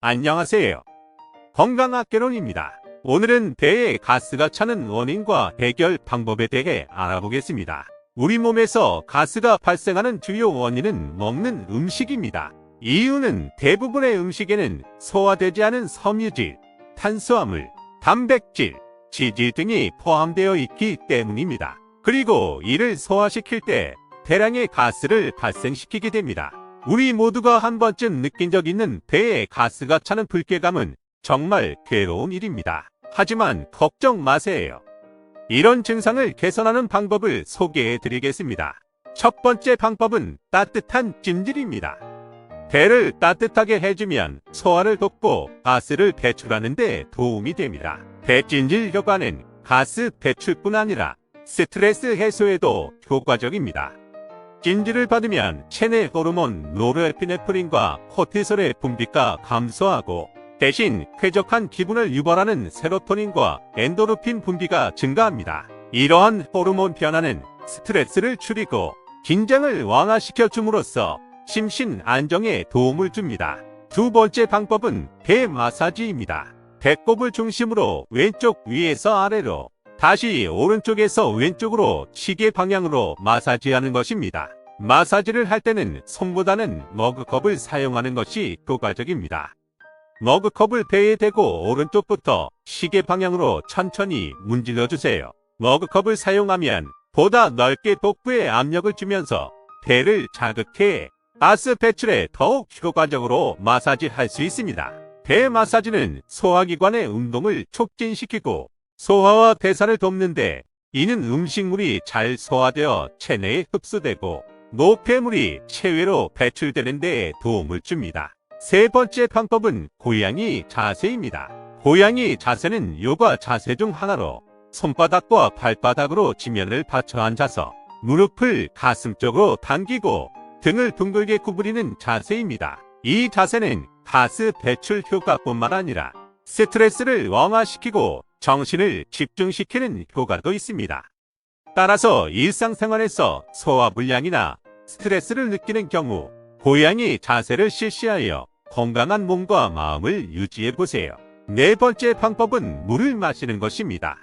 안녕하세요. 건강학개론입니다. 오늘은 배에 가스가 차는 원인과 해결 방법에 대해 알아보겠습니다. 우리 몸에서 가스가 발생하는 주요 원인은 먹는 음식입니다. 이유는 대부분의 음식에는 소화되지 않은 섬유질, 탄수화물, 단백질, 지질 등이 포함되어 있기 때문입니다. 그리고 이를 소화시킬 때 대량의 가스를 발생시키게 됩니다. 우리 모두가 한 번쯤 느낀 적 있는 배에 가스가 차는 불쾌감은 정말 괴로운 일입니다. 하지만 걱정 마세요. 이런 증상을 개선하는 방법을 소개해 드리겠습니다. 첫 번째 방법은 따뜻한 찜질입니다. 배를 따뜻하게 해주면 소화를 돕고 가스를 배출하는 데 도움이 됩니다. 배찜질 효과는 가스 배출뿐 아니라 스트레스 해소에도 효과적입니다. 찜질을 받으면 체내 호르몬 노르에피네프린과 코티솔의 분비가 감소하고 대신 쾌적한 기분을 유발하는 세로토닌과 엔도르핀 분비가 증가합니다. 이러한 호르몬 변화는 스트레스를 줄이고 긴장을 완화시켜 줌으로써 심신 안정에 도움을 줍니다. 두 번째 방법은 배 마사지입니다. 배꼽을 중심으로 왼쪽 위에서 아래로 다시 오른쪽에서 왼쪽으로 시계 방향으로 마사지하는 것입니다. 마사지를 할 때는 손보다는 머그컵을 사용하는 것이 효과적입니다. 머그컵을 배에 대고 오른쪽부터 시계 방향으로 천천히 문질러 주세요. 머그컵을 사용하면 보다 넓게 복부에 압력을 주면서 배를 자극해 가스 배출에 더욱 효과적으로 마사지할 수 있습니다. 배 마사지는 소화기관의 운동을 촉진시키고 소화와 대사를 돕는데 이는 음식물이 잘 소화되어 체내에 흡수되고 노폐물이 체외로 배출되는 데 도움을 줍니다. 세 번째 방법은 고양이 자세입니다. 고양이 자세는 요가 자세 중 하나로 손바닥과 발바닥으로 지면을 받쳐 앉아서 무릎을 가슴 쪽으로 당기고 등을 둥글게 구부리는 자세입니다. 이 자세는 가스 배출 효과뿐만 아니라 스트레스를 완화시키고 정신을 집중시키는 효과도 있습니다. 따라서 일상생활에서 소화 불량이나 스트레스를 느끼는 경우 고양이 자세를 실시하여 건강한 몸과 마음을 유지해 보세요. 네 번째 방법은 물을 마시는 것입니다.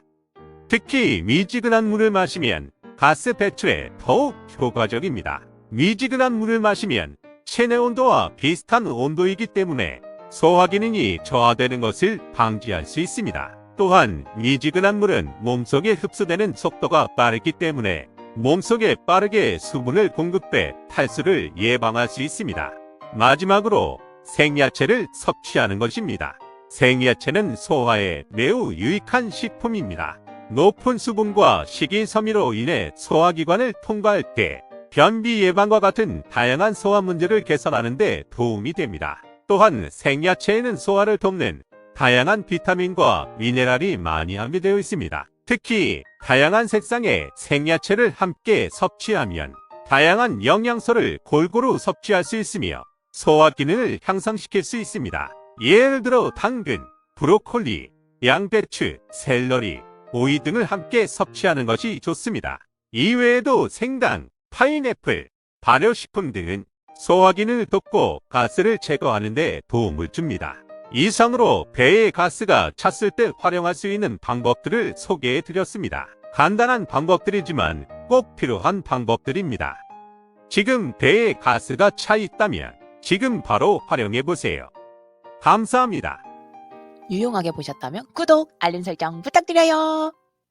특히 미지근한 물을 마시면 가스 배출에 더욱 효과적입니다. 미지근한 물을 마시면 체내 온도와 비슷한 온도이기 때문에 소화 기능이 저하되는 것을 방지할 수 있습니다. 또한 미지근한 물은 몸속에 흡수되는 속도가 빠르기 때문에 몸속에 빠르게 수분을 공급돼 탈수를 예방할 수 있습니다. 마지막으로 생야채를 섭취하는 것입니다. 생야채는 소화에 매우 유익한 식품입니다. 높은 수분과 식이섬유로 인해 소화기관을 통과할 때 변비 예방과 같은 다양한 소화 문제를 개선하는 데 도움이 됩니다. 또한 생야채에는 소화를 돕는 다양한 비타민과 미네랄이 많이 함유되어 있습니다. 특히 다양한 색상의 생야채를 함께 섭취하면 다양한 영양소를 골고루 섭취할 수 있으며 소화 기능을 향상시킬 수 있습니다. 예를 들어 당근, 브로콜리, 양배추, 샐러리, 오이 등을 함께 섭취하는 것이 좋습니다. 이외에도 생강, 파인애플, 발효식품 등은 소화 기능을 돕고 가스를 제거하는 데 도움을 줍니다. 이상으로 배에 가스가 찼을 때 활용할 수 있는 방법들을 소개해 드렸습니다. 간단한 방법들이지만 꼭 필요한 방법들입니다. 지금 배에 가스가 차 있다면 지금 바로 활용해 보세요. 감사합니다. 유용하게 보셨다면 구독, 알림 설정 부탁드려요.